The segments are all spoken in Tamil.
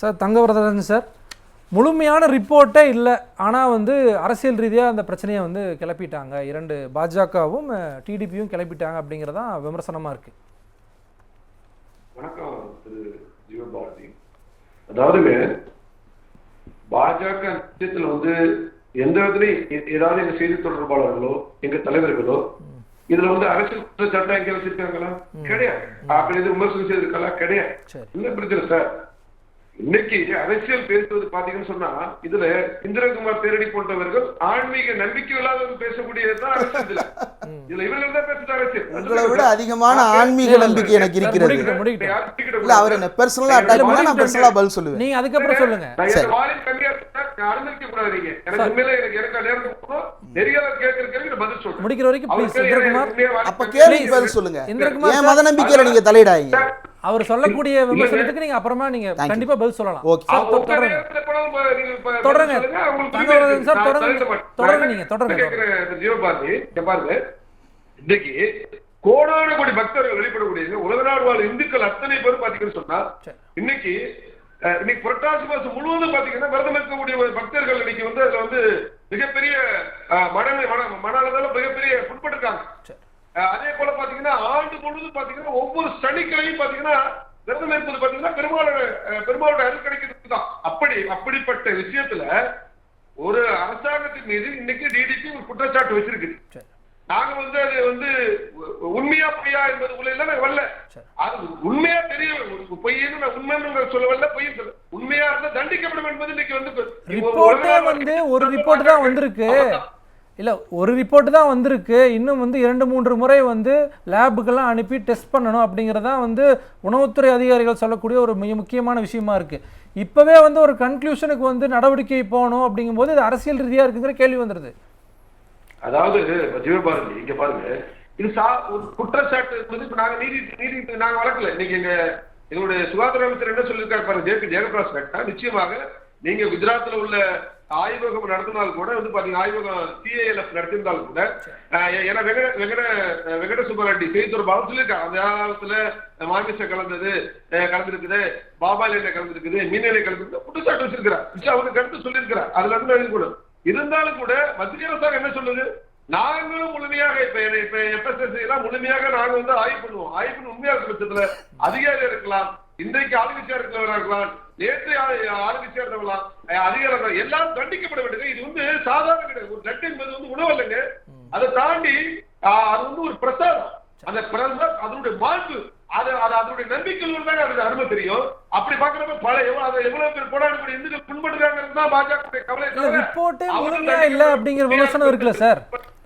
சார் தங்கவரதன் சார் முழுமையான ரிப்போர்ட்டே இல்லை. ஆனால் வந்து அரசியல் ரீதியாக அந்த பிரச்சனையை வந்து கிளப்பிட்டாங்க. இரண்டு பாஜகவும் டிடிபியும் கிளப்பிட்டாங்க அப்படிங்கிறதான் விமர்சனமாக இருக்குது வணக்கம் திரு ஜீவபாரதி. அதாவதுங்க பாஜக விஷயத்துல வந்து எந்த விதத்துலயும் ஏதாவது எங்க செய்தி தொடர்பாளர்களோ எங்க தலைவர்களோ இதுல வந்து அரசியல் குற்றச்சாட்டா எங்க வச்சிருக்காங்களா கிடையாது. அப்படி எதுவும் விமர்சனம் செய்திருக்காங்களா? கிடையாது. என்ன பிரச்சனை சார். இன்னைக்கு அரசியல் பேசுவது பாத்தீங்கன்னு சொன்னா இதுல இந்திரகுமார் தேரடி போன்றவர்கள் ஆன்மீக நம்பிக்கை இல்லாதவர்கள் பேசக்கூடியதுதான் அரசியல் இதுல. இதுல இவர்கள் தான் பேசுறது அரசியல். உங்களை விட அதிகமான ஆன்மீக நம்பிக்கை எனக்கு இருக்கிறது. முடிக்கட்டும், முடிக்கட்டும். யார்கிட்ட இல்ல அவர் என்ன பெர்சனலா அட்டாக் பண்ணா நான் பெர்சனலா பதில் சொல்லுவேன். நீங்கள் அதுக்கப்புறம் சொல்லுங்கள் நான் சரி. என் வாலின் கம்மியா இருந்தா நான் அனுமதிக்க கூடாது நீங்க. எனக்கு உண்மையிலே எனக்கு எனக்கு நேரம் கொடுக்கணும். தெரியாத கேட்கிற கேள்விக்கு நான் பதில் சொல்றேன். முடிக்கிற வரைக்கும் ப்ளீஸ் கேள்வி இந்திரகுமார். அப்ப இருக்கு. பதில் சொல்லுங்க. இந்திரகுமார் சார், மத நம்பிக்கையில நீங்க தலையிடாதீங்க? அவர் சொல்லக்கூடிய விமர்சனத்துக்கு நீங்கள் அப்புறமா you. கண்டிப்பாக பதில் சொல்லலாம். தொடருங்க நீங்க தொடருங்க. சார், தொடருங்க. நீங்க, தொடருங்க. பாருங்க. இன்னைக்கு கோடான கோடி பக்தர்கள் வெளிப்படக்கூடிய உலக நாடு வாழ் இந்துக்கள் அத்தனை பேரும் பாத்தீங்கன்னு சொன்னா. இன்னைக்கு இன்னைக்கு புரட்டாசி மாசம் முழுவதும் பாத்தீங்கன்னா விரதம் இருக்கக்கூடிய பக்தர்கள் இன்னைக்கு வந்து அதுல வந்து மிகப்பெரிய மன மன மன அளவுல மிகப்பெரிய புட்பட்டிருக்காங்க அதே போல பாத்தீங்கன்னா ஆண்டு முழுவதும் பாத்தீங்கன்னா ஒவ்வொரு சனிக்கிழமையும் பாத்தீங்கன்னா விரதம் இருப்பது பாத்தீங்கன்னா பெருமாளோட பெருமாளோட அருள் கிடைக்கிறது தான் அப்படி அப்படிப்பட்ட விஷயத்துல ஒரு அரசாங்கத்தின் மீது இன்னைக்கு டிடிபி ஒரு குற்றச்சாட்டு வச்சிருக்குது. சரி. நாங்க வந்து அது வந்து உண்மையா பொய்யா என்பது உள்ள நாங்க வரல. அது உண்மையா தெரியும் ஒரு பொய்ன்னு நான் உண்மைன்னு சொல்ல வரல பொய் சொல்ல உண்மையா இருந்தா தண்டிக்கப்படும் என்பது இன்னைக்கு வந்து ரிப்போர்ட்டே வந்து ஒரு ரிப்போர்ட் தான் வந்திருக்கு. இல்லை ஒரு ரிப்போர்ட் தான் வந்திருக்கு. இன்னும் வந்து இரண்டு மூன்று முறை வந்து லேபுக்கெல்லாம் அனுப்பி டெஸ்ட் பண்ணணும் அப்படிங்கிறதான் வந்து உணவுத்துறை அதிகாரிகள் சொல்லக்கூடிய ஒரு மிக முக்கியமான விஷயமா இருக்குது இப்போவே வந்து ஒரு கன்க்ளூஷனுக்கு வந்து நடவடிக்கை போகணும் அப்படிங்கும்போது இது அரசியல் ரீதியாக இருக்குங்கிற கேள்வி வந்துடுது அதாவது ஜீவபாரதி இங்க பாருங்க. இது சா ஒரு குற்றச்சாட்டு வந்து இப்ப நாங்க நீதி நீதி நாங்க வளர்க்கல. இன்னைக்கு எங்க எங்களுடைய சுகாதார அமைச்சர் என்ன சொல்லியிருக்காரு பாருங்க ஜே பி ஜெயபிரகாஷ் நிச்சயமாக நீங்க குஜராத்ல உள்ள ஆய்வகம் நடத்தினால் கூட வந்து பாத்தீங்க ஆய்வகம் சிஏஎல்எஃப் நடத்திருந்தால் கூட ஏன்னா வெங்கட வெங்கட வெங்கட சுப்பரெட்டி செய்தித்துறை பாவம் சொல்லியிருக்காங்க அந்த காலத்துல மாமிசம் கலந்தது கலந்திருக்குது பாபாயில் எண்ணெய் கலந்திருக்குது மீன் எண்ணெய் கலந்திருக்கு குற்றச்சாட்டு வச்சிருக்கிறார் அவருக்கு கருத்து சொல்லியிருக்கிறார். அதுல இருந்து கூட. இருந்தாலும் கூட மத்திய அரசாங்கம் என்ன சொல்லுது? நாங்களும் முழுமையாக இப்ப இப்ப எஃப்எஸ்எஸ்சி எல்லாம் முழுமையாக நாங்க வந்து ஆய்வு பண்ணுவோம். ஆய்வு பண்ணி உண்மையா இருக்கிற பட்சத்துல அதிகாரி இருக்கலாம். இன்றைக்கு ஆளுங்கட்சியா இருக்கிறவரா இருக்கலாம். நேற்று ஆளுங்கட்சியா இருந்தவங்களாம் அஹ் அதிகாரிகள் எல்லாம் தண்டிக்கப்பட வேண்டியது. இது வந்து சாதாரண கிடையாது. ஒரு நட்டு என்பது வந்து உணவு இல்லைங்க அதை தாண்டி அது வந்து ஒரு பிரசாதம். அந்த பிரசாதம் அதனுடைய மாண்பு அது அது அதனுடைய நம்பிக்கைகள் தான் அதுக்கு அருமை தெரியும். அப்படி பாக்குறப்ப பல எவ்வளவு அதை எவ்வளவு பேர் போராடக்கூடிய இந்துக்கள் புண்படுறாங்கிறது தான் பாஜக கவலை ரிப்போர்ட்டே முழுமையா இல்லை அப்படிங்கிற விமர்சனம் இருக்குல்ல சார்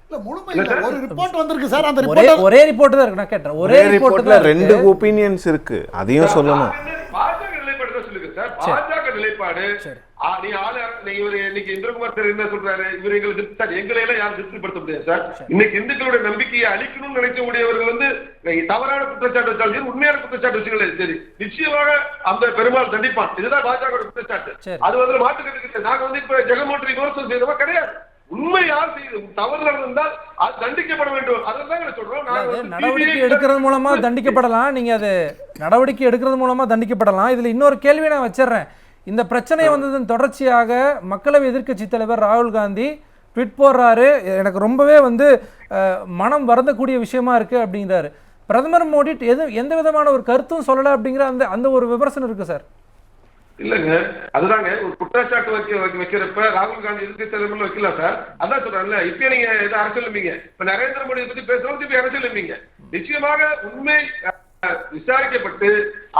இல்ல முழுமை இல்ல ஒரு ரிப்போர்ட் வந்திருக்கு சார் அந்த ஒரே ரிப்போர்ட் ஒரே ரிப்போர்ட் தான் இருக்கு நான் கேட்டேன். ஒரே ஒரே ரிப்போர்ட் ரிப்போர்ட்ல ரெண்டு ஒப்பீனியன்ஸ் இருக்கு. அதையும் சொல்லணும். பாஜக நிலைப்பாடு தான் சொல்லுங்க சார். பாஜக நிலைப்பாடு நீ ஆளு இவரு இன்னைக்கு இந்திரகுமார் சார் என்ன சொல்றாரு? இவரு எங்களை திருப்தி சார் எங்களை எல்லாம் யாரும் திருப்திப்படுத்த முடியாது சார். இன்னைக்கு இந்துக்களுடைய நம்பிக்கையை அழிக்கணும்னு நினைக்கக்கூடியவர்கள் வந்து தவறான குற்றச்சாட்டு வச்சாலும் சரி உண்மையான குற்றச்சாட்டு வச்சுங்களேன் சரி. நிச்சயமாக அந்த பெருமாள் தண்டிப்பான் இதுதான் பாஜக குற்றச்சாட்டு. அது வந்து மாற்றுக்கிறது நாங்க வந்து இப்ப ஜெகன்மோட்டரி விமர்சனம் செய்தவா கிடையாது. உண்மை யார் செய்யுது தவறு நடந்தால் அது தண்டிக்கப்பட வேண்டும். அதான் சொல்றோம். நடவடிக்கை எடுக்கிறது மூலமா தண்டிக்கப்படலாம். நீங்க அது நடவடிக்கை எடுக்கிறது மூலமா தண்டிக்கப்படலாம். இதுல இன்னொரு கேள்வி நான் வச்சிடுறேன். இந்த பிரச்சனை வந்ததன் தொடர்ச்சியாக மக்களவை எதிர்க்கட்சி தலைவர் ராகுல் காந்தி ட்விட் போடுறாரு. எனக்கு ரொம்பவே வந்து மனம் வருந்தக்கூடிய விஷயமா இருக்கு அப்படிங்கிறாரு. பிரதமர் மோடி எது எந்த விதமான ஒரு கருத்தும் சொல்லலை அப்படிங்கிற அந்த அந்த ஒரு விமர்சனம் இருக்கு சார். இல்லங்க. அதுதாங்க. ஒரு குற்றச்சாட்டு வைக்க வைக்கிறப்ப ராகுல் காந்தி எதிர்த்து தலைமையில் வைக்கல சார். அதான் சொல்றேன்ல இப்ப நீங்க எது அரசியல் இப்ப நரேந்திர மோடியை பத்தி பேசுறோம் திருப்பி அரசியல் நிச்சயமாக உண்மை விசாரிக்கப்பட்டு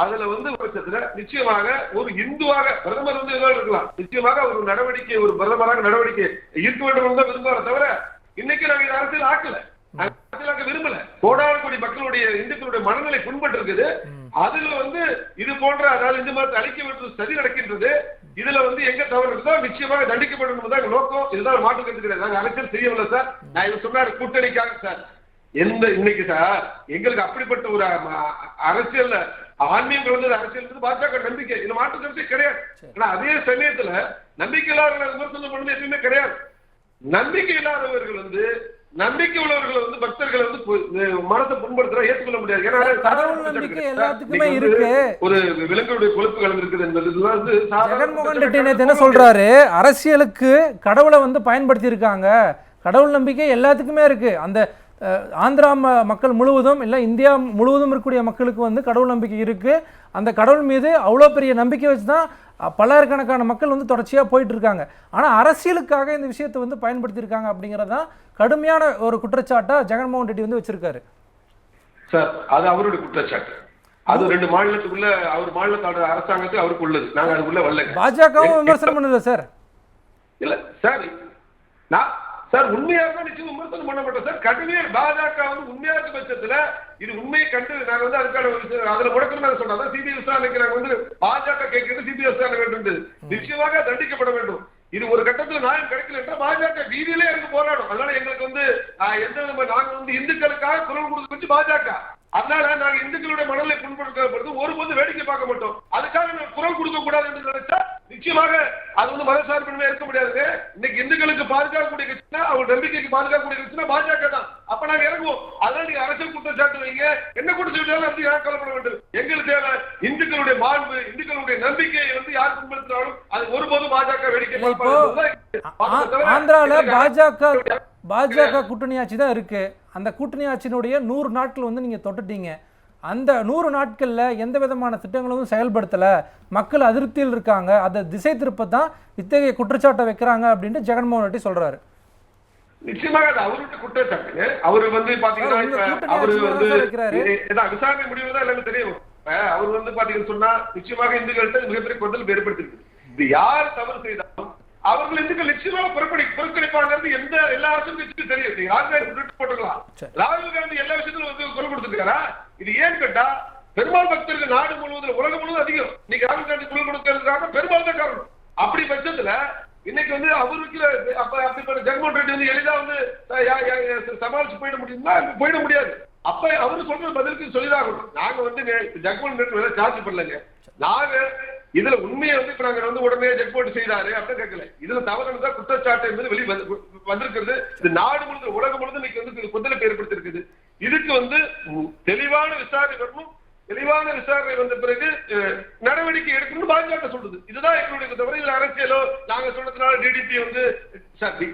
அதுல வந்து பட்சத்துல நிச்சயமாக ஒரு இந்துவாக பிரதமர் வந்து ஏதோ இருக்கலாம். நிச்சயமாக ஒரு நடவடிக்கை ஒரு பிரதமராக நடவடிக்கை இருக்க வேண்டும் தான் விரும்புவார தவிர இன்னைக்கு நாங்க இது அரசியல் ஆக்கல. அரசியலாக்க விரும்பல. கோடான கோடி மக்களுடைய இந்துக்களுடைய மனநிலை புண்பட்டு இருக்குது அதுல வந்து இது போன்ற அதாவது இந்து மதத்தை அழிக்க வேண்டும் சதி நடக்கின்றது. இதுல வந்து எங்க தவறு இருக்குதோ நிச்சயமாக தண்டிக்கப்படும் என்பதுதான் எங்க நோக்கம். இதுதான் மாற்று கருத்து கிடையாது. நாங்க அரசியல் செய்யவில்லை சார். நான் இவர் சொன்னாரு கூட்டணிக்காக சார். எந்த இன்னைக்கு சார் எங்களுக்கு அப்படிப்பட்ட ஒரு அ- அரசியல்ல ஆன்மீகம் வந்து அரசியல் பாஜக நம்பிக்கை. இது மாற்று கருத்து கிடையாது. ஆனா அதே சமயத்துல நம்பிக்கை இல்லாதவர்களை விமர்சனம் பண்ணது எப்பயுமே கிடையாது. நம்பிக்கை இல்லாதவர்கள் வந்து நம்பிக்கை உள்ளவர்களை வந்து பக்தர்களை வந்து மனசை புண்படுத்துறா ஏற்றுக்கொள்ள முடியாது. ஏன்னா. ஒரு விலங்குடைய கொழுப்பு கலந்திருக்குது என்பது இதுதான் வந்து ஜெகன்மோகன் ரெட்டி நேத்து என்ன. சொல்றாரு? அரசியலுக்கு கடவுளை வந்து பயன்படுத்தி இருக்காங்க கடவுள் நம்பிக்கை எல்லாத்துக்குமே இருக்கு. அந்த ஆந்திரா மக்கள் முழுவதும் இல்லை இந்தியா முழுவதும் இருக்கக்கூடிய மக்களுக்கு வந்து கடவுள் நம்பிக்கை இருக்கு. அந்த கடவுள் மீது அவ்வளோ பெரிய நம்பிக்கை வச்சு தான் பல்லாயிரக்கணக்கான மக்கள் வந்து தொடர்ச்சியாக போயிட்டு இருக்காங்க ஆனால் அரசியலுக்காக இந்த விஷயத்தை வந்து பயன்படுத்தியிருக்காங்க அப்படிங்கிறது தான் கடுமையான ஒரு குற்றச்சாட்டா ஜெகன்மோகன் ரெட்டி வந்து வச்சிருக்காரு. சார் அது அவருடைய குற்றச்சாட்டு. அது ரெண்டு மாநிலத்துக்குள்ள அவர் மாநிலத்தோட அரசாங்கத்துக்கு அவருக்கு உள்ளது. நாங்க அதுக்குள்ள வரலங்க. பாஜகவும் விமர்சனம் பண்ணுது சார்? இல்ல சார் நான் சார் உண்மையாக இருந்தா நிச்சயம் விமர்சனம் பண்ண மாட்டோம் சார் கடுமையா பாஜக வந்து உண்மையாக இருக்க இது உண்மையை கண்டு நாங்க வந்து அதுக்கான ஒரு விஷயம் அதுல முடக்கம் நாங்கள் சொன்னோம் அதான் சிபிஐ விசாரணைக்கு நாங்கள் வந்து பாஜக கேட்கறது சிபிஐ விசாரணை வேண்டும் நிச்சயமாக தண்டிக்கப்பட வேண்டும். இது ஒரு கட்டத்தில் நியாயம் கிடைக்கல என்ற பாஜக வீதியிலே எனக்கு போராடும். அதனால எங்களுக்கு வந்து ஆஹ், எந்த விதமா வந்து இந்துக்களுக்காக குரல் கொடுத்து வச்சு பாஜக அதனால நாங்க இந்துக்களுடைய மனநிலை புண்படுத்தப்படுறது ஒருபோது வேடிக்கை பார்க்க மாட்டோம். அதுக்காக நாங்க குரல் கொடுக்க கூடாது என்று நினைச்சா நிச்சயமாக அது வந்து மதசார்பின்மை இருக்க முடியாதுங்க இன்னைக்கு இந்துக்களுக்கு பாதுகாக்கக்கூடிய கட்சினா அவங்க நம்பிக்கைக்கு பாதுகாக்கக்கூடிய கட்சினா பாஜக தான். அப்ப நாங்க இறங்குவோம். அதனால நீங்க அரசியல் குற்றச்சாட்டு வைங்க. என்ன குற்றச்சாட்டு அப்படி யாரும் கவலைப்பட வேண்டும். எங்களுக்கு தேவை இந்துக்களுடைய மாண்பு இந்துக்களுடைய நம்பிக்கையை வந்து யார் புண்படுத்தினாலும் அது ஒருபோதும் பாஜக வேடிக்கை ஆந்திரால பாஜக பாஜக கூட்டணி ஆட்சி தான் இருக்கு. அந்த கூட்டணி ஆட்சியினுடைய நூறு நாட்கள் வந்து நீங்க தொட்டுட்டீங்க. அந்த நூறு நாட்கள்ல எந்த விதமான திட்டங்களும் செயல்படுத்தல. மக்கள் அதிருப்தியில் இருக்காங்க. அதை திசை திருப்ப தான் இத்தகைய குற்றச்சாட்டை வைக்கிறாங்க அப்படின்ட்டு ஜெகன்மோகன் ரெட்டி சொல்றாரு. நிச்சயமாக அது அவருடைய குற்றச்சாட்டுங்க அவரு வந்து பாத்தீங்கன்னா அவரு வந்து விசாரணை முடிவு தான் எல்லாமே தெரியும். அவர் வந்து பாத்தீங்கன்னு சொன்னா நிச்சயமாக இந்துக்கள்கிட்ட மிகப்பெரிய கொந்தல் ஏற்படுத்திருக்கு இது யார் தவறு செய்தாலும் அவர்கள் இந்துக்கள் நிச்சயமாக புறப்படி புறக்கணிப்பாங்கிறது எந்த எல்லா தெரியும் நீங்க ராகுல் போட்டுக்கலாம். ராகுல் காந்தி எல்லா விஷயத்திலும் வந்து குரல் கொடுத்துருக்காரா? இது ஏன்னு கேட்டா பெருமாள் பக்தர்கள் நாடு முழுவதும் உலகம் முழுவதும் அதிகம். இன்னைக்கு ராகுல் காந்தி குரல் கொடுக்கறதுக்காக பெருமாள் தான் காரணம். அப்படி பட்சத்துல இன்னைக்கு வந்து அவருக்கு அப்ப அப்படிப்பட்ட ஜெகன்மோகன் ரெட்டி வந்து எளிதா வந்து சமாளிச்சு போயிட முடியும்னா போயிட முடியாது. அப்ப அவரு சொல்ற பதிலுக்கு சொல்லிதான் நாங்க வந்து ஜெகன்மோகன் ரெட்டி சார்ஜ் பண்ணலங்க. நாங்க இதுல உண்மையை வந்து இப்ப நாங்க வந்து உடனே ஜெக்போர்ட் செய்தாரு அப்படின்னு கேட்கல. இதுல தவறு தான் குற்றச்சாட்டு என்பது வெளி வந்து- வந்திருக்கிறது. இது நாடு முழுது உலகம் முழுவதும் இன்னைக்கு வந்து கொந்தளிப்பு ஏற்படுத்திருக்குது. இதுக்கு வந்து தெளிவான விசாரணை வரணும் தெளிவான விசாரணை வந்த பிறகு நடவடிக்கை எடுக்கணும்னு பாஜக சொல்றது இதுதான் எங்களுடைய தவிர இல்ல அரசியலோ நாங்க சொன்னதுனால டிடிபி வந்து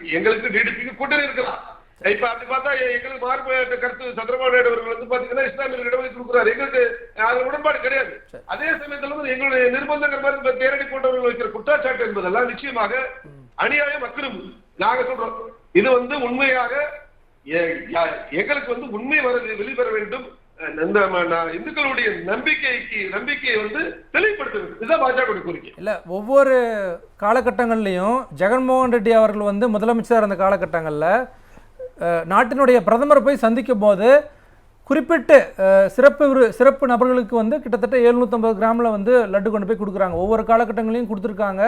எங்களுக்கு டிடிபிக்கு கூட்டணி இருக்கலாம். இப்ப அப்படி பார்த்தா எங்களுக்கு மாறுபட்ட கருத்து சந்திரபாபு நாயுடு அவர்கள் வந்து பாத்தீங்கன்னா இஸ்லாமியர்கள் இடஒதுக்கீடு கொடுக்குறாரு. எங்களுக்கு அது உடன்பாடு கிடையாது. அதே சமயத்துல வந்து எங்களுடைய நிர்பந்தங்கள் மாதிரி தேரடி போன்றவர்கள் வைக்கிற குற்றச்சாட்டு என்பதெல்லாம் நிச்சயமாக அநியாயம் அக்கிரமம் நாங்க சொல்றோம். இது வந்து உண்மையாக எங்களுக்கு வந்து உண்மை வர வெளிவர வேண்டும். இந்துக்களுடைய நம்பிக்கைக்கு நம்பிக்கையை வந்து தெளிவுபடுத்த வேண்டும் இதுதான் பாஜக கோரிக்கை. இல்ல ஒவ்வொரு காலகட்டங்கள்லையும் ஜெகன்மோகன் ரெட்டி அவர்கள் வந்து முதலமைச்சர் இருந்த காலகட்டங்களில் நாட்டினுடைய பிரதமரை போய் சந்திக்கும் போது குறிப்பிட்டு சிறப்பு விரு- சிறப்பு நபர்களுக்கு வந்து கிட்டத்தட்ட 750 கிராமில் வந்து லட்டு கொண்டு போய் கொடுக்குறாங்க. ஒவ்வொரு காலகட்டங்களையும் கொடுத்துருக்காங்க.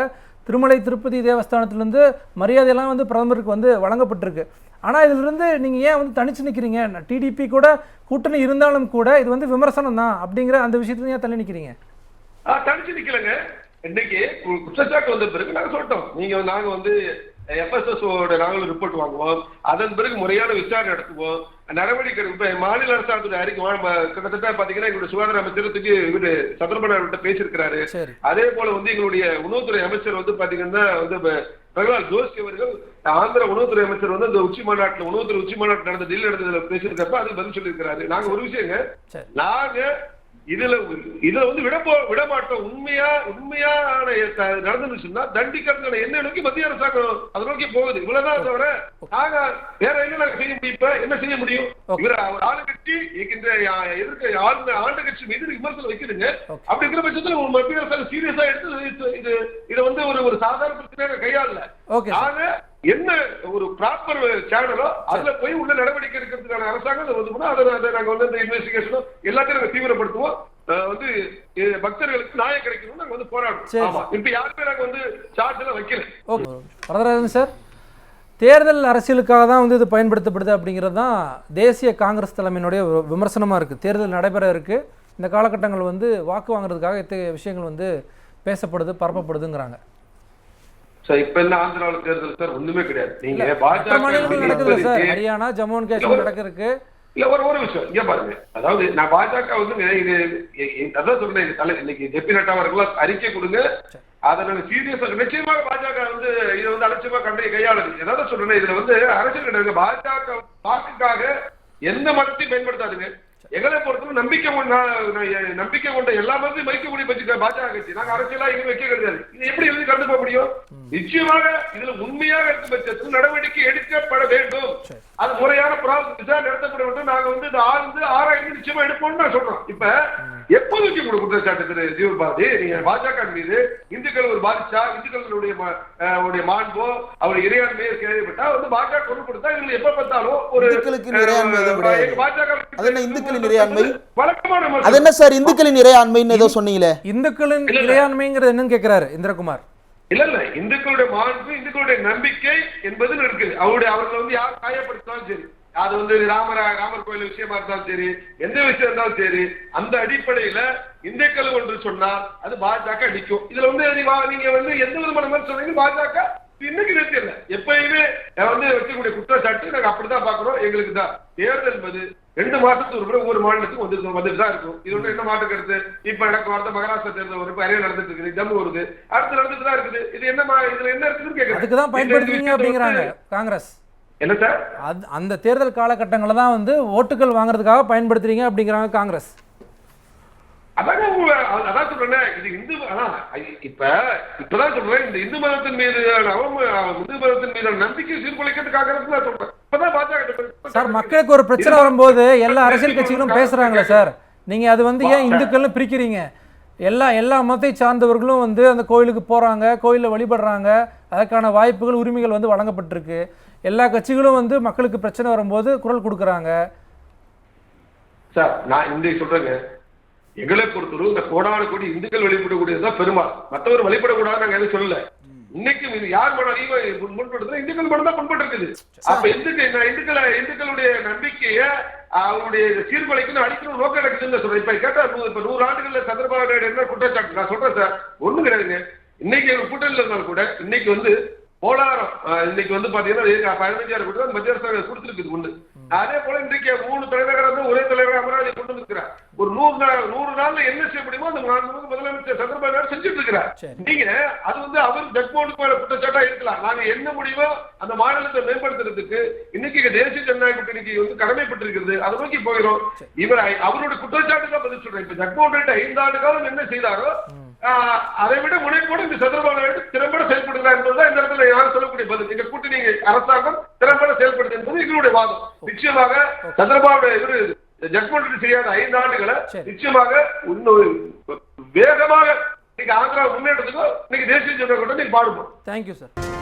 திருமலை திருப்பதி தேவஸ்தானத்துலேருந்து மரியாதையெல்லாம் வந்து பிரதமருக்கு வந்து வழங்கப்பட்டிருக்கு. ஆனால் இதிலிருந்து நீங்கள் ஏன் வந்து தனிச்சு நிற்கிறீங்க டிடிபி கூட கூட்டணி இருந்தாலும் கூட இது வந்து விமர்சனம் தான் அப்படிங்கிற அந்த விஷயத்துல ஏன் தள்ளி நிற்கிறீங்க தனிச்சு நிற்கலங்க இன்னைக்கு குற்றச்சாட்டு வந்த பிறகு நாங்கள் சொல்லிட்டோம். நீங்கள் நாங்கள் வந்து எஃப்எஸ்எஸ் ஓட நாங்களும் ரிப்போர்ட் வாங்குவோம். அதன் பிறகு முறையான விசாரணை நடத்துவோம். நடவடிக்கை இப்ப மாநில அரசாங்கத்துடைய அறிக்கை கிட்டத்தட்ட பாத்தீங்கன்னா எங்களுடைய சுகாதார அமைச்சரத்துக்கு இவரு சந்திரபாபு பேசியிருக்கிறாரு. அதே போல வந்து எங்களுடைய உணவுத்துறை அமைச்சர் வந்து பாத்தீங்கன்னா வந்து பிரகலாத் ஜோஷி அவர்கள் ஆந்திர உணவுத்துறை அமைச்சர் வந்து இந்த உச்சி மாநாட்டுல உணவுத்துறை உச்சி மாநாட்டு நடந்த டெல்லி நடந்ததுல பேசியிருக்கப்ப அது பதில் சொல்லியிருக்கிறாரு. நாங்க ஒரு விஷயங்க நாங்க இதுல இதுல வந்து விட போ விட மாட்டோம் உண்மையா உண்மையான நடந்துச்சுன்னா தண்டிக்கிறதுக்கான என்ன நோக்கி மத்திய அரசாங்கம் அதை நோக்கி போகுது. இவ்வளவுதான் தவிர நாங்க வேற என்ன நாங்க செய்ய முடியும் இப்ப? என்ன செய்ய முடியும். இவர் ஆளுங்கட்சி இருக்கின்ற எதிர்க்க ஆளுங்க ஆண்ட கட்சி மீது விமர்சனம் வைக்கிறீங்க. அப்படி இருக்கிற பட்சத்துல மத்திய அரசாங்கம் சீரியஸா எடுத்து இது- இது வந்து ஒரு ஒரு சாதாரண பிரச்சனையாக கையாளல. நாங்க என்ன ஒரு ப்ராப்பர் சேனலோ அதுல போய் உள்ள நடவடிக்கை எடுக்கிறதுக்கான அரசாங்கம் அதை வந்து அதை அதை நாங்க வந்து இந்த இன்வெஸ்டிகேஷனும் எல்லாத்தையும் நாங்க தீவிரப்படுத்துவோம். வந்து பக்தர்களுக்கு நியாயம் கிடைக்கணும்னு நாங்க வந்து. போராடுவோம் ஆமா. இப்ப யாருமே நாங்க வந்து சார்ஜ் எல்லாம் வைக்கல. ஓகே. வரதராஜன் சார் தேர்தல் அரசியலுக்காக தான் வந்து இது பயன்படுத்தப்படுது அப்படிங்கிறது தான் தேசிய காங்கிரஸ் தலைமையினுடைய வி- விமர்சனமா இருக்குது தேர்தல் நடைபெற இருக்குது இந்த காலகட்டங்கள் வந்து வாக்கு வாங்குறதுக்காக இத்தகைய விஷயங்கள் வந்து பேசப்படுது பரப்பப்படுதுங்கிறாங்க. சார் இப்ப என்ன ஆந்திராவில் தேர்தல் சார் ஒண்ணுமே கிடையாது. நீங்க பாஜக ஹரியானா ஜம்மு அண்ட் காஷ்மீர் நடக்கிறதுக்கு. இல்ல ஒரு ஒரு விஷயம். இங்க பாருங்க. அதாவது நான் பாஜக வந்து இது அதான் சொல்றேன். தலை இன்னைக்கு ஜெபி நட்டா அவர்கள் அறிக்கை கொடுங்க. அதை நாங்க சீரியஸா நிச்சயமாக பாஜக வந்து இதை வந்து அலட்சியமா கண்டை கையாளுது. ஏதாவது சொல்றேன் இதுல வந்து அரசியல் கிடையாது பாஜக வாக்குக்காக எந்த மதத்தையும் பயன்படுத்தாதுங்க. எங்களை பொறுத்தவரை நம்பிக்கை நம்பிக்கை கொண்ட எல்லா மதத்தையும் மதிக்கக்கூடிய பட்ச பாஜக கட்சி. நாங்க அரசியலா எங்க வைக்க கிடையாது. இது எப்படி கண்டுக்க முடியும்? நிச்சயமாக இதுல உண்மையாக இருக்கும் பட்சத்தில் நடவடிக்கை எடுக்கப்பட வேண்டும். அது முறையான ப்ராசஸ் விசாரணை நடத்தப்பட வேண்டும். நாங்க வந்து இந்த ஆழ்ந்து ஆராய்ந்து நிச்சயமா எடுப்போம்னு நான் சொல்றோம். இப்ப எப்போது வைக்க கூட குற்றச்சாட்டு திரு ஜீவபாதி நீங்க பாஜக மீது இந்துக்கள் ஒரு பாதிச்சா இந்துக்களுடைய உடைய மாண்போ அவருடைய இறையாண்மையோ கேள்விப்பட்டா வந்து பாஜக குரல் கொடுத்தா இதுல எப்ப பார்த்தாலும் ஒரு பாஜக அது என்ன இந்துக்களின் இறையாண்மை? வழக்கமான விமர்சனம். அது என்ன சார் இந்துக்களின் இறையாண்மைன்னு ஏதோ சொன்னீங்களே? இந்துக்களின். இறையாண்மைங்கிறது என்னன்னு கேட்கிறாரு இந்திரகுமார். இல்ல இல்ல. இந்துக்களுடைய மாண்பு இந்துக்களுடைய நம்பிக்கை என்பது இருக்குது அவருடைய அவர்களை வந்து யார் காயப்படுத்தினாலும் சரி அது வந்து ராமர ராமர் கோயில் விஷயமா இருந்தாலும் சரி எந்த விஷயம் இருந்தாலும் சரி அந்த அடிப்படையில இந்துக்கள் ஒன்று சொன்னால் அது பாஜக அடிக்கும். இதுல வந்து நீங்க வந்து எந்த விதமான மாதிரி சொன்னீங்க? பாஜக இன்னைக்கு நிறுத்தி இல்ல எப்பயுமே வந்து வைக்கக்கூடிய குற்றச்சாட்டு நாங்க அப்படிதான் பாக்குறோம் எங்களுக்கு தான் தேர்தல் என்பது ரெண்டு மாசத்துக்கு ஒரு முறை ஒவ்வொரு மாநிலத்துக்கும் வந்து வந்துட்டு தான் இருக்கும். இது ஒண்ணு என்ன மாற்று கருத்து? இப்ப நடக்க வார்த்தை மகாராஷ்டிரா தேர்தல் வரும் இப்ப ஹரியானா நடந்துட்டு இருக்குது ஜம்மு வருது. அடுத்து நடந்துட்டு தான் இருக்குது. இது என்ன இதுல என்ன இருக்குதுன்னு கேக்குறேன். அதுக்கு தான் பயன்படுத்துவீங்க அப்படிங்கிறாங்க காங்கிரஸ். என்ன சார்? அந்த தேர்தல் காலகட்டங்களில் தான் வந்து ஓட்டுகள் வாங்குறதுக்காக பயன்படுத்துறீங்க அப்படிங்கிறாங்க காங்கிரஸ். அதாங்க உங்க அ- அதான் சொல்றேன் இது இந்து அதான் ஐ- இப்ப இப்பதான் சொல்றேன் இந்த இந்து மதத்தின் மீது அவம இந்து மதத்தின் மீது நம்பிக்கை சீர்குலைக்கிறதுக்காக நான் சொல்றேன். இப்பதான் பாஜக சார் மக்களுக்கு ஒரு பிரச்சனை வரும்போது எல்லா அரசியல் கட்சிகளும் பேசுறாங்களே சார். நீங்க அது வந்து ஏன் இந்துக்கள்னு பிரிக்கிறீங்க? எல்லா எல்லா மதத்தை சார்ந்தவர்களும் வந்து அந்த கோயிலுக்கு போறாங்க கோயிலில் வழிபடுறாங்க. அதற்கான வாய்ப்புகள் உரிமைகள் வந்து வழங்கப்பட்டிருக்கு. எல்லா கட்சிகளும் வந்து மக்களுக்கு பிரச்சனை வரும்போது குரல் கொடுக்குறாங்க. சார் நான் இந்த சொல்றேங்க. எங்களை பொறுத்தவரை இந்த கோடான கோடி இந்துக்கள் வழிபடக்கூடியதுதான் பெருமாள். மற்றவர் வழிபடக்கூடாது நாங்க எதுவும் சொல்லல. இன்னைக்கு இது யார் மன அதிகமா முன்படுத்துறோம் இந்துக்கள் மட்டும் தான் முன்பட்டு அப்ப இந்துக்கள் இந்துக்களை இந்துக்களுடைய நம்பிக்கைய அவருடைய சீர்குலைக்கு அடிக்கணும் நோக்கம் நடக்குதுன்னு சொல்றேன். இப்ப கேட்டா இப்ப நூறு ஆண்டுகள்ல சந்திரபாபு நாயுடு என்ன குற்றச்சாட்டு? நான் சொல்றேன் சார். ஒண்ணும் கிடையாதுங்க. இன்னைக்கு ஒரு கூட்டணியில் இருந்தாலும் கூட இன்னைக்கு வந்து போலாரம். இன்னைக்கு வந்து பாத்தீங்கன்னா பதினஞ்சாயிரம் கோடி தான் மத்திய அரசாங்கம் கொடுத்துருக்குது ஒண்ணு அதே போல இன்றைக்கு மூணு தலைநகரம் வந்து ஒரே தலைவர் அமராவதி கொண்டு வந்துருக்கிறார். ஒரு நூறு நாள் நூறு நாள்ல என்ன செய்ய முடியுமோ அந்த மாண்புமிகு முதலமைச்சர் சந்திரபாபு நாயுடு செஞ்சுட்டு இருக்கிறார். நீங்க அது வந்து அவர் ஜக்மோனுக்கு மேல குற்றச்சாட்டா இருக்கலாம். நாங்க என்ன முடியுமோ அந்த மாநிலத்தை மேம்படுத்துறதுக்கு இன்னைக்கு தேசிய ஜனநாயக கூட்டணிக்கு வந்து கடமைப்பட்டிருக்கிறது. அதை நோக்கி போயிடும் இவர் அவருடைய குற்றச்சாட்டு தான் பதில் சொல்றேன். இப்ப ஜக்மோகன் ஐந்து ஆண்டு காலம் என்ன செய்தாரோ அதை விட முனைப்போடு இந்த சந்திரபாபு நாயுடு திறம்பட செயல்படுகிறார் என்பதுதான் இந்த இடத்துல யாரும் சொல்லக்கூடிய பதில். எங்க கூட்டணி அரசாங்கம் திறம்பட செயல்படுது என்பது எங்களுடைய வாதம். நிச்சயமாக சந்திரபாபு இவரு ஜட்மெண்ட் செய்யாத ஐந்து ஆண்டுகளை. நிச்சயமாக இன்னும் வேகமாக இன்னைக்கு ஆந்திரா முன்னேற்றத்துக்கும் இன்னைக்கு தேசிய ஜனநாயக கூட்டணி பாடுபடும். Thank you sir